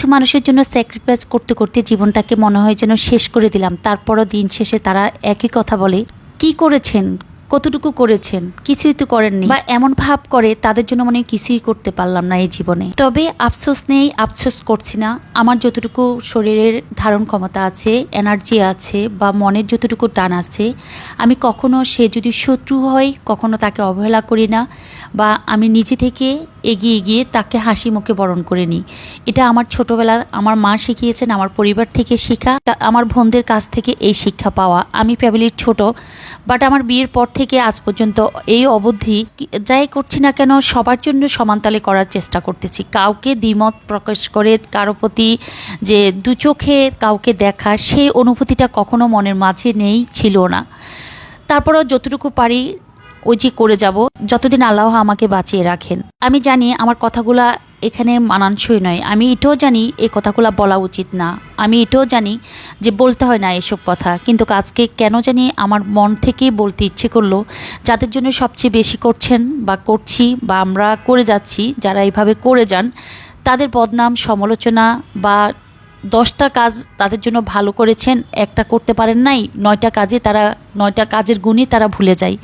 কিছু মানুষের জন্য স্যাক্রিফাইস করতে করতে জীবনটাকে মনে হয় যেন শেষ করে দিলাম। তারপরও দিন শেষে তারা একই কথা বলে, কি করেছেন? কতটুকু করেছেন? কিছুই তো করেননি। বা এমন ভাব করে, তাদের জন্য মনে কিছুই করতে পারলাম না এই জীবনে। তবে আফসোস নেই, আফসোস করছি না। আমার যতটুকু শরীরের ধারণ ক্ষমতা আছে এনার্জি আছে, বা মনের যতটুকু টান আছে, আমি কখনো সে যদি শত্রু হয় কখনো তাকে অবহেলা করি না। বা আমি নিজে থেকে এগিয়ে গিয়ে তাকে হাসি মুখে বরণ করে নিই। এটা আমার ছোটবেলা আমার মা শিখিয়েছেন, আমার পরিবার থেকে শেখা। আমার বোনদের কাছ থেকে এই শিক্ষা পাওয়া। আমি ফ্যামিলির ছোট বাট আমার বিয়ের পর থেকে আজ পর্যন্ত এই অবধি যাই করছি না কেন, সবার জন্য সমানতালে করার চেষ্টা করতেছি। কাউকে দ্বিমত প্রকাশ করে কারও প্রতি যে দু চোখে কাউকে দেখা, সেই অনুভূতিটা কখনো মনের মাঝে নেই, ছিল না। তারপরও যতটুকু পারি ওই যে করে যাব, যতদিন আল্লাহ আমাকে বাঁচিয়ে রাখেন। আমি জানি আমার কথাগুলা এখানে মানানসই নয়। আমি এটাও জানি এই কথাগুলা বলা উচিত না। আমি এটাও জানি যে বলতে হয় না এসব কথা। কিন্তু আজকে কেন জানি আমার মন থেকেই বলতে ইচ্ছে করল, যাদের জন্য সবচেয়ে বেশি করছেন বা করছি বা আমরা করে যাচ্ছি, যারা এইভাবে করে যান, তাদের বদনাম, সমালোচনা বা দশটা কাজ তাদের জন্য ভালো করেছেন, একটা করতে পারেন নাই, নয়টা কাজে তারা নয়টা কাজের গুণই তারা ভুলে যায়।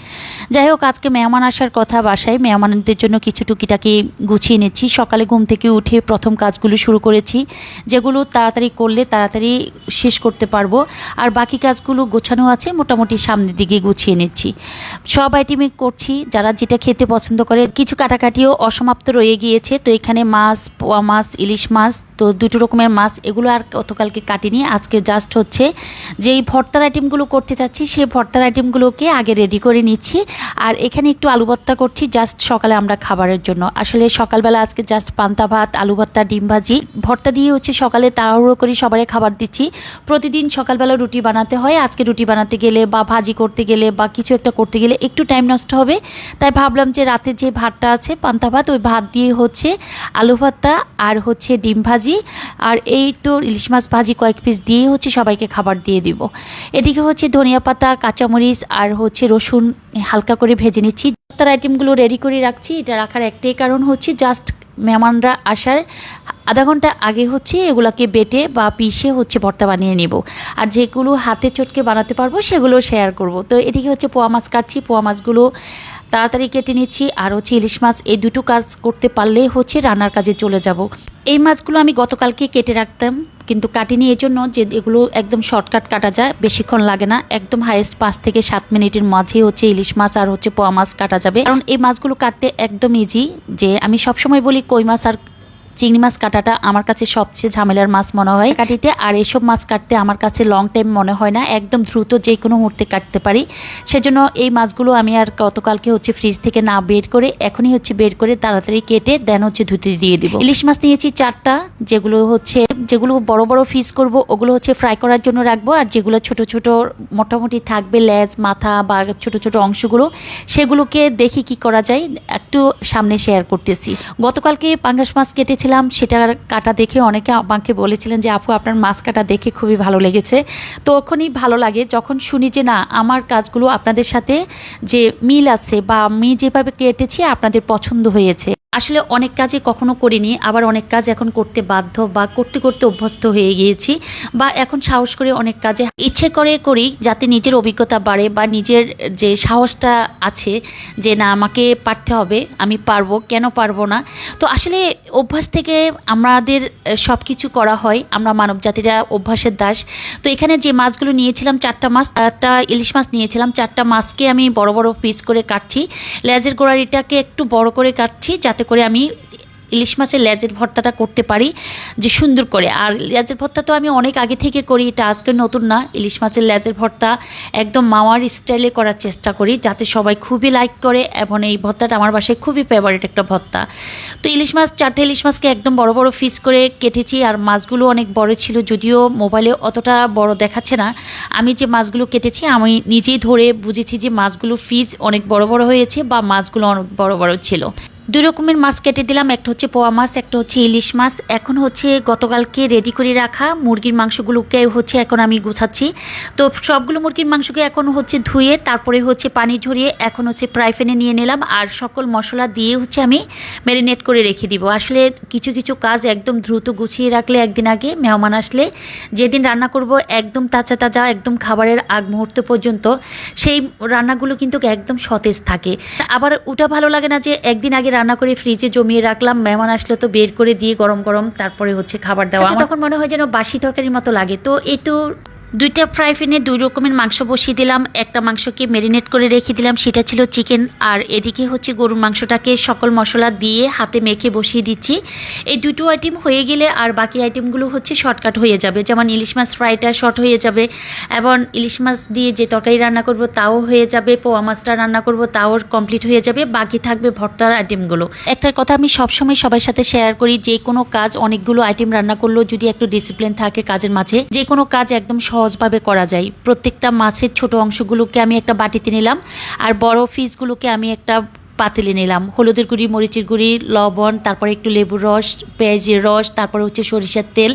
যাই হোক, আজকে মেহমান আসার কথা বাসায়। মেহমানদের জন্য কিছু টুকিটাকি গুছিয়ে নিচ্ছি। সকালে ঘুম থেকে উঠে প্রথম কাজগুলো শুরু করেছি, যেগুলো তাড়াতাড়ি করলে তাড়াতাড়ি শেষ করতে পারব। আর বাকি কাজগুলো গোছানো আছে, মোটামুটি সামনের দিকে গুছিয়ে নিচ্ছি। সব আইটেমই করছি, যারা যেটা খেতে পছন্দ করে। কিছু কাটাকাটিও অসমাপ্ত রয়ে গিয়েছে, তো এখানে মাছ, পোয়া মাছ, ইলিশ মাছ, তো দুটো রকমের মাছ, এগুলো আর গতকালকে কাটিনি, আজকে জাস্ট হচ্ছে যেই ভর্তার আইটেমগুলো করতে চাচ্ছি, সেই ভর্তার আইটেমগুলোকে আগে রেডি করে নিচ্ছি। আর এখানে একটু আলু ভর্তা করছি জাস্ট সকালে আমরা খাবারের জন্য। আসলে সকালবেলা আজকে জাস্ট পান্তা ভাত, আলু ভর্তা, ডিম ভাজি। ভর্তা দিয়ে হচ্ছে সকালে তাড়াহুড়ো করে সবারই খাবার দিচ্ছি। প্রতিদিন সকালবেলা রুটি বানাতে হয়। আজকে রুটি বানাতে গেলে বা ভাজি করতে গেলে বা কিছু একটা করতে গেলে একটু টাইম নষ্ট হবে। তাই ভাবলাম যে রাতে যে ভাতটা আছে, পান্তা ভাত, ওই ভাত দিয়ে হচ্ছে আলু ভর্তা আর হচ্ছে ডিম ভাজি। আর এই তো ইলিশ মাছ ভাজি কয়েক পিস দিয়ে হচ্ছে সবাইকে খাবার দিয়ে দিব। এদিকে হচ্ছে ধনিয়া পাতা কাঁচামরিচ আর হচ্ছে রসুন হালকা করে ভেজে নিচ্ছি। তার আইটেমগুলো রেডি করে রাখছি। এটা রাখার একটাই কারণ হচ্ছে জাস্ট মেহমানরা আসার আধা ঘণ্টা আগে হচ্ছে এগুলাকে বেটে বা পিষে হচ্ছে ভর্তা বানিয়ে নেব। আর যেগুলো হাতে চটকে বানাতে পারব সেগুলো শেয়ার করব। তো এদিকে হচ্ছে পোয়া মাছ কাটছি। পোয়া মাছগুলো তাড়াতাড়ি কেটে নিচ্ছি। আর হচ্ছে ইলিশ মাছ এই দুটো কাজ করতে পারলে হচ্ছে রান্নার কাজে চলে যাব। এই মাছগুলো আমি গতকালকে কেটে রাখতাম। কিন্তু কাটিনি এই জন্য যে এগুলো একদম শর্টকাট কাটা যায়, বেশিক্ষণ লাগে না। একদম হাইয়েস্ট পাঁচ থেকে সাত মিনিটের মাঝে হচ্ছে ইলিশ মাছ আর হচ্ছে পোয়া মাছ কাটা যাবে। কারণ এই মাছগুলো কাটতে একদম ইজি যে আমি সবসময় বলি কই মাছ আর চিংড়ি মাছ কাটাটা আমার কাছে সবচেয়ে ঝামেলার মাছ মনে হয়। কাটিতে আর এসব মাছ কাটতে আমার কাছে লং টাইম মনে হয় না। একদম দ্রুত যে কোনো মুহূর্তে কাটতে পারি। সেজন্য এই মাছগুলো আমি আর গতকালকে হচ্ছে ফ্রিজ থেকে না বের করে, এখনই হচ্ছে বের করে তাড়াতাড়ি কেটে দেন হচ্ছে ধুতে দিয়ে দিব। ইলিশ মাছ নিয়েছি চারটা, যেগুলো হচ্ছে, যেগুলো বড় বড় ফিস করব, ওগুলো হচ্ছে ফ্রাই করার জন্য রাখব। আর যেগুলো ছোট ছোট মোটামুটি থাকবে লেজ, মাথা বা ছোট ছোট অংশগুলো, সেগুলোকে দেখি কি করা যায়। একটু সামনে শেয়ার করতেছি। গতকালকে পাঙ্গাস মাছ কেটেছিলাম সেটা কাটা দেখে অনেকে আমাকে বলেছিলেন যে, আপু, আপনার মাছ কাটা দেখে খুবই ভালো লেগেছে। তো ওখানেই ভালো লাগে যখন শুনি যে, না, আমার কাজগুলো আপনাদের সাথে যে মিল আছে বা আমি যেভাবে কেটেছি, আপনাদের পছন্দ হয়েছে। আসলে অনেক কাজই কখনো করিনি, আবার অনেক কাজ এখন করতে বাধ্য বা করতে করতে অভ্যস্ত হয়ে গিয়েছি বা এখন সাহস করে অনেক কাজে ইচ্ছে করে করি যাতে নিজের অভিজ্ঞতা বাড়ে বা নিজের যে সাহসটা আছে যে না, আমাকে পারতে হবে, আমি পারব, কেন পারব না? তো আসলে অভ্যাস থেকে আমাদের সব কিছু করা হয়, আমরা মানব জাতিরা অভ্যাসের দাস। তো এখানে যে মাছগুলো নিয়েছিলাম, চারটা মাছ, চারটা ইলিশ মাছ নিয়েছিলাম, চারটা মাছকে আমি বড় বড় পিস করে কাটছি। লেজের গোড়ারিটাকে একটু বড় করে কাটছি যাতে করে আমি ইলিশ মাছের লেজের ভর্তাটা করতে পারি, যে সুন্দর করে। আর লেজের ভর্তা তো আমি অনেক আগে থেকে করি, এটা আজকে নতুন না। ইলিশ মাছের লেজের ভর্তা একদম মাওয়ার স্টাইলে করার চেষ্টা করি, যাতে সবাই খুবই লাইক করে, এবং এই ভর্তাটা আমার বাসায় খুবই ফেভারিট একটা ভর্তা। তো ইলিশ মাছ, চারটে ইলিশ মাছকে একদম বড় বড় পিস করে কেটেছি, আর মাছগুলো অনেক বড় ছিল, যদিও মোবাইলে অতটা বড় দেখাচ্ছে না। আমি যে মাছগুলো কেটেছি, আমি নিজেই ধরে বুঝেছি যে মাছগুলো ফিজ অনেক বড় বড় হয়েছে, বা মাছগুলো অনেক বড় বড় ছিল। দুই রকমের মাছ কেটে দিলাম। একটা হচ্ছে পোয়া মাছ, একটা হচ্ছে ইলিশ মাছ। এখন হচ্ছে গতকালকে রেডি করে রাখা মুরগির মাংসগুলোকে হচ্ছে এখন আমি গুছাচ্ছি। তো সবগুলো মুরগির মাংসকে এখন হচ্ছে ধুয়ে, তারপরে হচ্ছে পানি ঝরিয়ে এখন হচ্ছে ফ্রাই প্যানে নিয়ে নিলাম। আর সকল মশলা দিয়ে হচ্ছে আমি ম্যারিনেট করে রেখে দিব। আসলে কিছু কিছু কাজ একদম দ্রুত গুছিয়ে রাখলে একদিন আগে মেহমান আসলে যেদিন রান্না করব একদম তাজা তাজা, একদম খাবারের আগ মুহূর্ত পর্যন্ত সেই রান্নাগুলো কিন্তু একদম সতেজ থাকে। আবার ওটা ভালো লাগে না যে একদিন আগে রান্না করে ফ্রিজে জমিয়ে রাখলাম। মেহমান আসলে তো বের করে দিয়ে গরম গরম তারপরে হচ্ছে খাবার দেওয়া। আচ্ছা, তখন মনে হয় যেন বাসি তরকারির মতো লাগে। তো এই তো দুইটা ফ্রাই প্যানে দুই রকমের মাংস বসিয়ে দিলাম। একটা মাংসকে ম্যারিনেট করে রেখে দিলাম। সেটা ছিল চিকেন আর এদিকে হচ্ছে গরুর মাংসটাকে সকল মশলা দিয়ে হাতে মেখে বসিয়ে দিচ্ছি। এই দুটো আইটেম হয়ে গেলে আর বাকি আইটেমগুলো হচ্ছে শর্টকাট হয়ে যাবে। যেমন ইলিশ মাছ ফ্রাইটা শর্ট হয়ে যাবে। এবং ইলিশ মাছ দিয়ে যে তরকারি রান্না করব তাও হয়ে যাবে। পোয়া মাছটা রান্না করব তাও কমপ্লিট হয়ে যাবে। বাকি থাকবে ভর্তার আইটেমগুলো একটার কথা আমি সবসময় সবার সাথে শেয়ার করি, যে কোনো কাজ অনেকগুলো আইটেম রান্না করলেও যদি একটু ডিসিপ্লিন থাকে কাজের মাঝে, যে কোনো কাজ একদম সহজভাবে করা যায়। প্রত্যেকটা মাছের ছোট অংশগুলোকে আমি একটা বাটিতে নিলাম আর বড় ফিসগুলোকে আমি একটা পাতিলে নিলাম। হলুদের গুঁড়ি, মরিচের গুঁড়ি, লবণ, তারপরে একটু লেবুর রস, পেঁয়াজের রস, তারপরে হচ্ছে সরিষার তেল।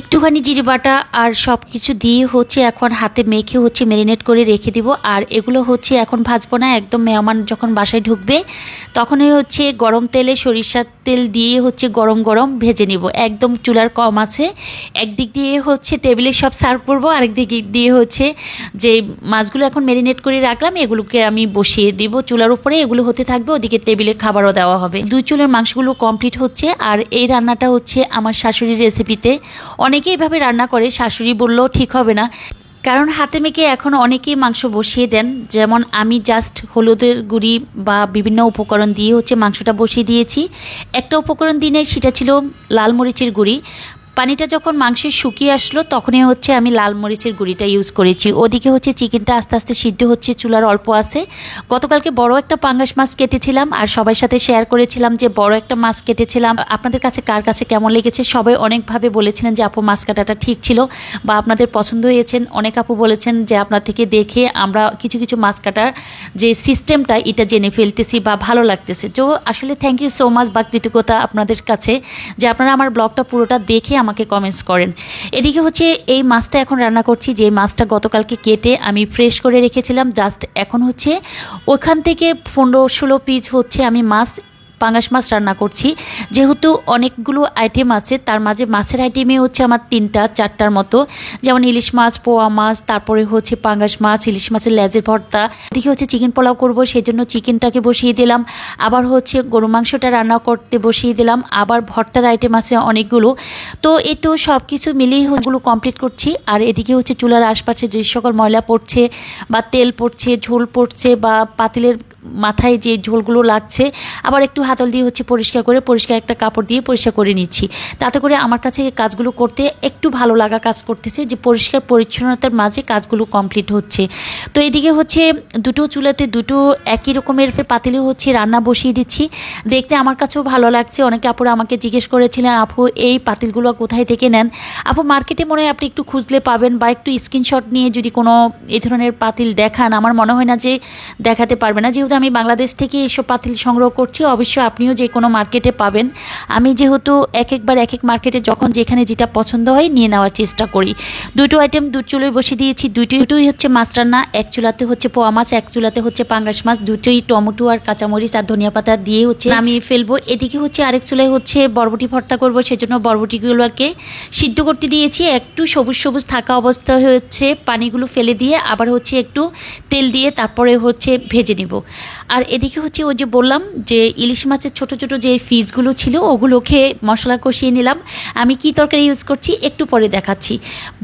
একটুখানি জিরে বাটা আর সব কিছু দিয়ে হচ্ছে এখন হাতে মেখে হচ্ছে ম্যারিনেট করে রেখে দিব। আর এগুলো হচ্ছে এখন ভাজবো না, একদম মেহমান যখন বাসায় ঢুকবে, তখনই হচ্ছে গরম তেলে সরিষার তেল দিয়ে হচ্ছে গরম গরম ভেজে নিব। একদম চুলার কম আছে। একদিক দিয়ে হচ্ছে টেবিলে সব সার্ভ করব আরেক দিক দিয়ে হচ্ছে যে মাছগুলো এখন ম্যারিনেট করে রাখলাম, এগুলোকে আমি বসিয়ে দিব। চুলার উপরে এগুলো হতে থাকবে, ওদিকে টেবিলে খাবারও দেওয়া হবে। দুই চুলের মাংসগুলো কমপ্লিট হচ্ছে। আর এই রান্নাটা হচ্ছে আমার শাশুড়ির রেসিপিতে অনেকেই এভাবে রান্না করে, শাশুড়ি বললেও ঠিক হবে না। কারণ হাতে মেখে এখন অনেকেই মাংস বসিয়ে দেন। যেমন আমি জাস্ট হলুদের গুঁড়ি বা বিভিন্ন উপকরণ দিয়ে হচ্ছে মাংসটা বসিয়ে দিয়েছি। একটা উপকরণ দিনে সেটা ছিল লাল মরিচের গুঁড়ি। পানিটা যখন মাংসে শুকিয়ে আসলো, তখনই হচ্ছে আমি লাল মরিচের গুঁড়িটা ইউজ করেছি। ওদিকে হচ্ছে চিকেনটা আস্তে আস্তে সিদ্ধ হচ্ছে, চুলার অল্প আছে। গতকালকে বড় একটা পাঙ্গাস মাছ কেটেছিলাম আর সবার সাথে শেয়ার করেছিলাম যে বড় একটা মাছ কেটেছিলাম। আপনাদের কাছে কার কাছে কেমন লেগেছে? সবাই অনেকভাবে বলেছিলেন যে, আপু, মাছ কাটাটা ঠিক ছিল বা আপনাদের পছন্দ হয়েছেন। অনেক আপু বলেছেন যে, আপনার থেকে দেখে আমরা কিছু কিছু মাছ কাটার যে সিস্টেমটা এটা জেনে ফেলতেছি বা ভালো লাগতেছে। তো আসলে থ্যাংক ইউ সো মাচ বা কৃতজ্ঞতা আপনাদের কাছে যে, আপনারা আমার ব্লগটা পুরোটা দেখে আমাকে কমেন্টস করেন। এদিকে হচ্ছে এই মাছটা এখন রান্না করছি, যে মাছটা গতকালকে কেটে আমি ফ্রেশ করে রেখেছিলাম জাস্ট এখন হচ্ছে ওখান থেকে পনেরো ষোলো পিস হচ্ছে আমি মাছ পাঙ্গাস মাছ রান্না করছি। যেহেতু অনেকগুলো আইটেম আছে, তার মাঝে মাছের আইটেমে হচ্ছে আমার তিনটা, চারটার মতো। যেমন ইলিশ মাছ, পোয়া মাছ, তারপরে হচ্ছে পাঙ্গাস মাছ, ইলিশ মাছের লেজের ভর্তা। এদিকে হচ্ছে চিকেন পোলাও করব সেই জন্য চিকেনটাকে বসিয়ে দিলাম। আবার হচ্ছে গরু মাংসটা রান্না করতে বসিয়ে দিলাম। আবার ভর্তার আইটেম আছে অনেকগুলো। তো এই তো সব কিছু মিলিয়ে ওগুলো কমপ্লিট করছি। আর এদিকে হচ্ছে চুলার আশপাশে যে সকল ময়লা পড়ছে, বা তেল পড়ছে, ঝোল পড়ছে, বা পাতিলের মাথায় যে ঝোলগুলো লাগছে, আবার একটু হাতল দিয়ে হচ্ছে পরিষ্কার করে, পরিষ্কার একটা কাপড় দিয়ে পরিষ্কার করে নিচ্ছি। তাতে করে আমার কাছে কাজগুলো করতে একটু ভালো লাগা কাজ করতেছে, যে পরিষ্কার পরিচ্ছন্নতার মাঝে কাজগুলো কমপ্লিট হচ্ছে। তো এদিকে হচ্ছে দুটো চুলাতে দুটো একই রকমের পাতিলে হচ্ছে রান্না বসিয়ে দিচ্ছি। দেখতে আমার কাছেও ভালো লাগছে। অনেকে আপুরা আমাকে জিজ্ঞেস করেছিলেন, আপু, এই পাতিলগুলো কোথায় থেকে নেন? আপু, মার্কেটে মনে হয় আপনি একটু খুঁজলে পাবেন বা একটু স্ক্রিনশট নিয়ে যদি কোনো এই ধরনের পাতিল দেখান, আমার মনে হয় না যে দেখাতে পারবে না। যেহেতু আমি বাংলাদেশ থেকে এইসব পাতিল সংগ্রহ করছি। অবশ্যই আপনিও যে কোনো মার্কেটে পাবেন। আমি যেহেতু এক একবার এক এক মার্কেটে যখন যেখানে যেটা পছন্দ হয় নিয়ে নেওয়ার চেষ্টা করি। দুটো আইটেম দু চুলোয় বসিয়ে দিয়েছি। দুটোই হচ্ছে মাছ রান্না এক চুলাতে হচ্ছে পোয়া মাছ, এক চুলাতে হচ্ছে পাঙ্গাস মাছ। দুটোই টমেটো আর কাঁচামরিচ আর ধনিয়া পাতা দিয়ে হচ্ছে নামিয়ে ফেলব। এদিকে হচ্ছে আরেক চুলায় হচ্ছে বরবটি ভর্তা করব। সেজন্য বরবটিগুলোকে সিদ্ধ করতে দিয়েছি। একটু সবুজ সবুজ থাকা অবস্থা হচ্ছে পানিগুলো ফেলে দিয়ে আবার হচ্ছে একটু তেল দিয়ে তারপরে হচ্ছে ভেজে নিব। আর এদিকে হচ্ছে ওই যে বললাম যে ইলিশ মাছের ছোট ছোট যে ফিজগুলো ছিল ওগুলো খেয়ে মশলা কষিয়ে নিলাম। আমি কি তরকারি ইউজ করছি একটু পরে দেখাচ্ছি।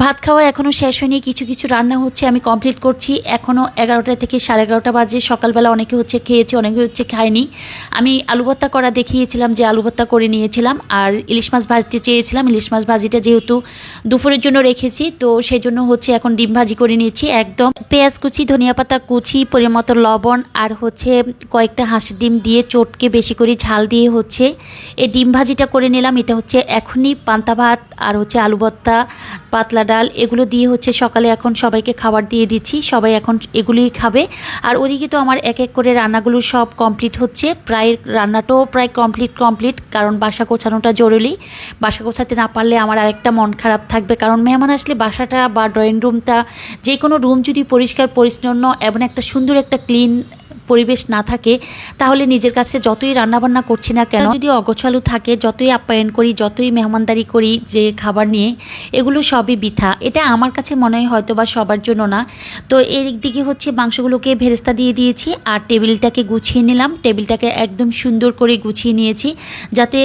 ভাত খাওয়া এখনও শেষ হয়নি, কিছু কিছু রান্না হচ্ছে আমি কমপ্লিট করছি। এখনও এগারোটা থেকে সাড়ে এগারোটা বাজে, সকালবেলা অনেকে হচ্ছে খেয়েছে, অনেকে হচ্ছে খায়নি। আমি আলু ভর্তা করা দেখিয়েছিলাম যে আলু ভর্তা করে নিয়েছিলাম, আর ইলিশ মাছ ভাজতে চেয়েছিলাম। ইলিশ মাছ ভাজিটা যেহেতু দুপুরের জন্য রেখেছি, তো সেই জন্য হচ্ছে এখন ডিম ভাজি করে নিয়েছি। একদম পেঁয়াজ কুচি, ধনিয়া পাতা কুচি পরিমতো লবণ, আর হচ্ছে হচ্ছে কয়েকটা হাঁসের ডিম দিয়ে চটকে বেশি করে ঝাল দিয়ে হচ্ছে এই ডিম ভাজিটা করে নিলাম। এটা হচ্ছে এখনই পান্তা ভাত আর হচ্ছে আলু ভর্তা, পাতলা ডাল এগুলো দিয়ে হচ্ছে সকালে এখন সবাইকে খাবার দিয়ে দিচ্ছি। সবাই এখন এগুলোই খাবে। আর ওদিকে তো আমার এক এক করে রান্নাগুলো সব কমপ্লিট হচ্ছে। প্রায় রান্নাটাও প্রায় কমপ্লিট কমপ্লিট কারণ বাসা গোছানোটা জরুরি। বাসা গোছাতে না পারলে আমার আরেকটা মন খারাপ থাকবে। কারণ মেহমান আসলে বাসাটা বা ড্রয়িং রুমটা যে কোনো রুম যদি পরিষ্কার, পরিচ্ছন্ন এবং একটা সুন্দর একটা ক্লিন পরিবেশ না থাকে, তাহলে নিজের কাছে যতই রান্নাবান্না করছি না কেন, যদি অগোছালু থাকে, যতই আপ্যায়ন করি, যতই মেহমানদারি করি যে খাবার নিয়ে, এগুলো সবই বৃথা। এটা আমার কাছে মনে হয় হয়তো বা সবার জন্য না। তো এর দিকে হচ্ছে মাংসগুলোকে ভেরেস্তা দিয়ে দিয়েছি, আর টেবিলটাকে গুছিয়ে নিলাম। টেবিলটাকে একদম সুন্দর করে গুছিয়ে নিয়েছি, যাতে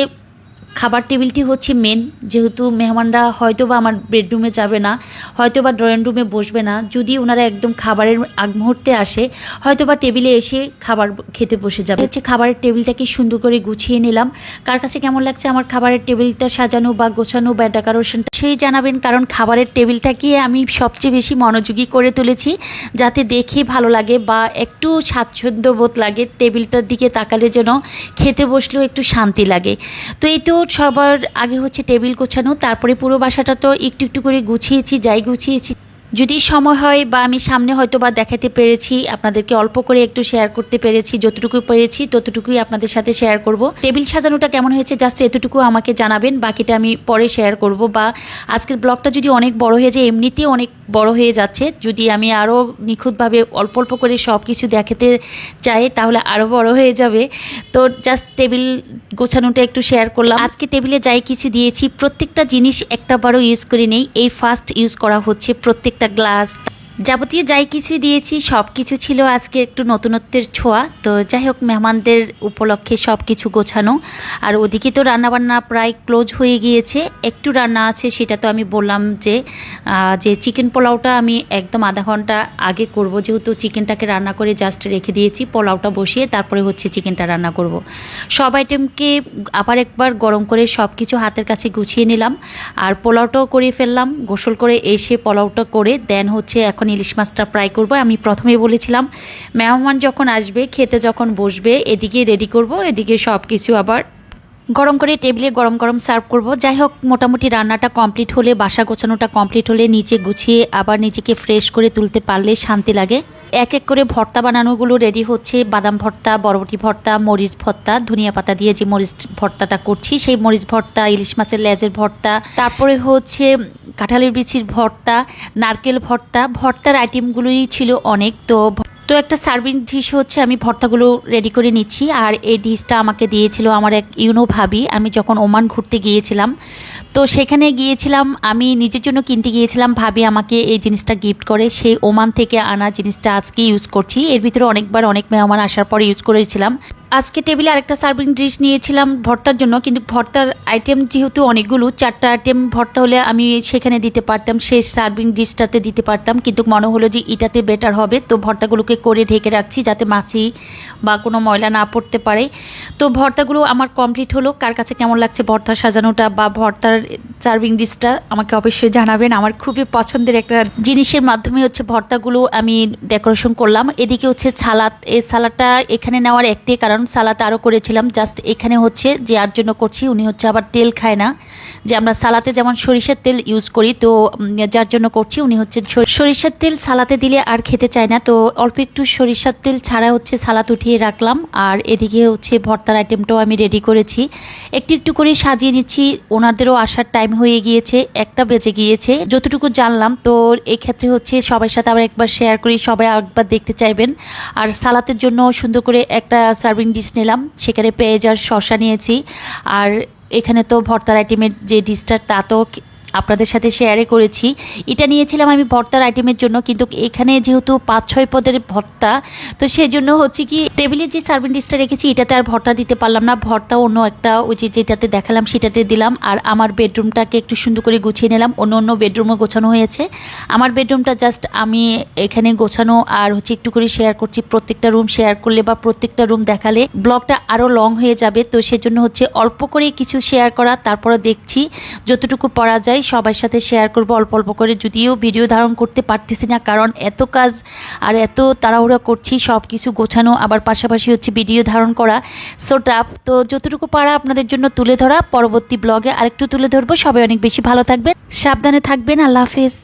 খাবার টেবিলটি হচ্ছে মেন যেহেতু মেহমানরা হয়তো বা আমার বেডরুমে যাবে না হয়তো বা ড্রয়িং রুমে বসবে না, যদি ওনারা একদম খাবারের আগ মুহূর্তে আসে হয়তো বা টেবিলে এসে খাবার খেতে বসে যাবে। হচ্ছে খাবারের টেবিলটাকে সুন্দর করে গুছিয়ে নিলাম। কার কাছে কেমন লাগছে আমার খাবারের টেবিলটা সাজানো বা গোছানো বা ডেকোরেশনটা সেই জানাবেন, কারণ খাবারের টেবিলটাকে আমি সবচেয়ে বেশি মনোযোগী করে তুলেছি, যাতে দেখে ভালো লাগে বা একটু স্বাচ্ছন্দ্য বোধ লাগে টেবিলটার দিকে তাকালে যেন খেতে বসলেও একটু শান্তি লাগে। তো এই তো সবার আগে হচ্ছে টেবিল গোছানো, তারপরে পুরো বাসাটা তো একটু একটু করে গুছিয়েছি, যাই গুছিয়েছি। যদি সময় হয় বা আমি সামনে হয়তো বা দেখাতে পেরেছি, আপনাদেরকে অল্প করে একটু শেয়ার করতে পেরেছি, যতটুকু পেরেছি ততটুকুই আপনাদের সাথে শেয়ার করব। টেবিল সাজানোটা কেমন হয়েছে জাস্ট এতটুকু আমাকে জানাবেন, বাকিটা আমি পরে শেয়ার করব বা আজকের ব্লগটা যদি অনেক বড় হয়ে যায় এমনিতেই অনেক বড় হয়ে যাচ্ছে, যদি আমি আরও নিখুঁতভাবে অল্প অল্প করে সব কিছু দেখাতে চাই, তাহলে আরও বড় হয়ে যাবে। তো জাস্ট টেবিল গোছানোটা একটু শেয়ার করলাম। আজকে টেবিলে যাই কিছু দিয়েছি, প্রত্যেকটা জিনিস একটা বারও ইউজ করে নেই, এই ফার্স্ট ইউজ করা হচ্ছে প্রত্যেকটা গ্লাস যাবতীয় যাই কিছু দিয়েছি, সব কিছু ছিল আজকে একটু নতুনত্বের ছোঁয়া। তো যাই হোক, মেহমানদের উপলক্ষে সব কিছু গোছানো। আর ওদিকে তো রান্নাবান্না প্রায় ক্লোজ হয়ে গিয়েছে। একটু রান্না আছে, সেটা তো আমি বললাম যে যে চিকেন পোলাওটা আমি একদম আধা ঘণ্টা আগে করব। যেহেতু চিকেনটাকে রান্না করে জাস্ট রেখে দিয়েছি, পোলাওটা বসিয়ে তারপরে হচ্ছে চিকেনটা রান্না করব। সব আইটেমকে আবার একবার গরম করে সব কিছু হাতের কাছে গুছিয়ে নিলাম। আর পোলাওটাও করে ফেললাম, গোসল করে এসে পোলাওটা করে দেন হচ্ছে এখন ইলিশ মাছটা ফ্রাই করব, আমি প্রথমে বলেছিলাম, মেহমান যখন আসবে, খেতে যখন বসবে, এদিকে রেডি করব, এদিকে সব কিছু আবার গরম করে টেবিলে গরম গরম সার্ভ করব। যাই হোক, মোটামুটি রান্নাটা কমপ্লিট হলে, বাসা গোছানোটা কমপ্লিট হলে নিচে গুছিয়ে আবার নিজেকে ফ্রেশ করে তুলতে পারলে শান্তি লাগে। এক এক করে ভর্তা বানানোগুলো রেডি হচ্ছে। বাদাম ভর্তা, বরবটি ভর্তা, মরিচ ভর্তা, ধনিয়া পাতা দিয়ে যে মরিচ ভর্তাটা করছি, সেই মরিচ ভর্তা, ইলিশ মাছের লেজের ভর্তা, তারপরে হচ্ছে কাঁঠালের বিচির ভর্তা, নারকেল ভর্তা। ভর্তার আইটেমগুলোই ছিল অনেক, তো একটা সার্ভিং ডিশ হচ্ছে, আমি ভর্তাগুলো রেডি করে নিচ্ছি। আর এই ডিশটা আমাকে দিয়েছিল আমার এক ইউনো ভাবি। আমি যখন ওমান ঘুরতে গিয়েছিলাম, তো সেখানে গিয়েছিলাম, আমি নিজের জন্য কিনতে গিয়েছিলাম। ভাবি আমাকে এই জিনিসটা গিফট করে। সেই ওমান থেকে আনা জিনিসটা আজকে ইউজ করছি। এর ভিতরে অনেকবার অনেক মেহমান আসার পর ইউজ করেছিলাম। আজকে টেবিলে আরেকটা সার্ভিং ডিশ নিয়েছিলাম ভর্তার জন্য, কিন্তু ভর্তার আইটেম যেহেতু অনেকগুলো, চারটা আইটেম ভর্তা হলে আমি সেখানে দিতে পারতাম, শেষ সার্ভিং ডিশটাতে দিতে পারতাম। কিন্তু মনে হলো যে এটাতে বেটার হবে, তো ভর্তাগুলোকে করে ঢেকে রাখছি যাতে মাছি বা কোনো ময়লা না পড়তে পারে। তো ভর্তাগুলো আমার কমপ্লিট হলো। কার কাছে কেমন লাগছে ভর্তা সাজানোটা বা ভর্তার সার্ভিং ডিশটা আমাকে অবশ্যই জানাবেন। আমার খুবই পছন্দের একটা জিনিসের মাধ্যমে হচ্ছে ভর্তাগুলো আমি ডেকোরেশন করলাম। এদিকে হচ্ছে সালাদ। এই সালাদটা এখানে নেওয়ার একটাই কারণ সালাদ আরও করেছিলাম। জাস্ট এখানে হচ্ছে যে আর জন্য করছি, উনি হচ্ছে আবার তেল খায় না। যে আমরা সালাতে যেমন সরিষার তেল ইউজ করি, তো যার জন্য করছি উনি হচ্ছে সরিষার তেল সালাতে দিলে আর খেতে চায় না। তো অল্প একটু সরিষার তেল ছাড়া হচ্ছে সালাদ উঠিয়ে রাখলাম। আর এদিকে হচ্ছে ভর্তার আইটেমটাও আমি রেডি করেছি। একটু একটু করে সাজিয়ে নিচ্ছি। ওনাদেরও আসার টাইম হয়ে গিয়েছে, একটা বেজে গিয়েছে। যতটুকু জানলাম, তো এই ক্ষেত্রে হচ্ছে সবার সাথে আবার একবার শেয়ার করি, সবাই একবার দেখতে চাইবেন। আর সালাতের জন্য সুন্দর করে একটা সার্ভিং ডিশ নিলাম। সেখানে পেঁয়াজ আর শশা নিয়েছি। আর এখানে তো ভর্তার আইটেমের যে ডিশটা তা তো আপনাদের সাথে শেয়ারে করেছি। এটা নিয়েছিলাম আমি ভর্তার আইটেমের জন্য, কিন্তু এখানে যেহেতু পাঁচ, ছয় পদের ভর্তা, তো সেই জন্য হচ্ছে কি টেবিলে যে সার্ভিং ডিশটা রেখেছি, এটাতে আর ভর্তা দিতে পারলাম না। ভর্তা অন্য একটা ওই যে যেটাতে দেখালাম, সেটাতে দিলাম। আর আমার বেডরুমটাকে একটু সুন্দর করে গুছিয়ে নিলাম। অন্য অন্য বেডরুমও গোছানো হয়েছে। আমার বেডরুমটা জাস্ট আমি এখানে গোছানো আর হচ্ছে একটু করে শেয়ার করছি। প্রত্যেকটা রুম শেয়ার করলে বা প্রত্যেকটা রুম দেখালে ব্লগটা আরও লং হয়ে যাবে। তো সেজন্য হচ্ছে অল্প করে কিছু শেয়ার করা, তারপরে দেখছি যতটুকু পড়া যায়। সবার সাথে শেয়ার করব, অল্প অল্প করে। যদিও ভিডিও ধারণ করতে পারতেছি না, কারণ এত কাজ আর এত তাড়াহুড়া করছি সব কিছু গোছানো, আবার পাশাপাশি হচ্ছে ভিডিও ধারণ করা। সো টাফ তো যতটুকু পারা আপনাদের জন্য তুলে ধরা, পরবর্তী ব্লগে আরেকটু তুলে ধরবো। সবাই অনেক বেশি ভালো থাকবেন, সাবধানে থাকবেন। আল্লাহ হাফেজ।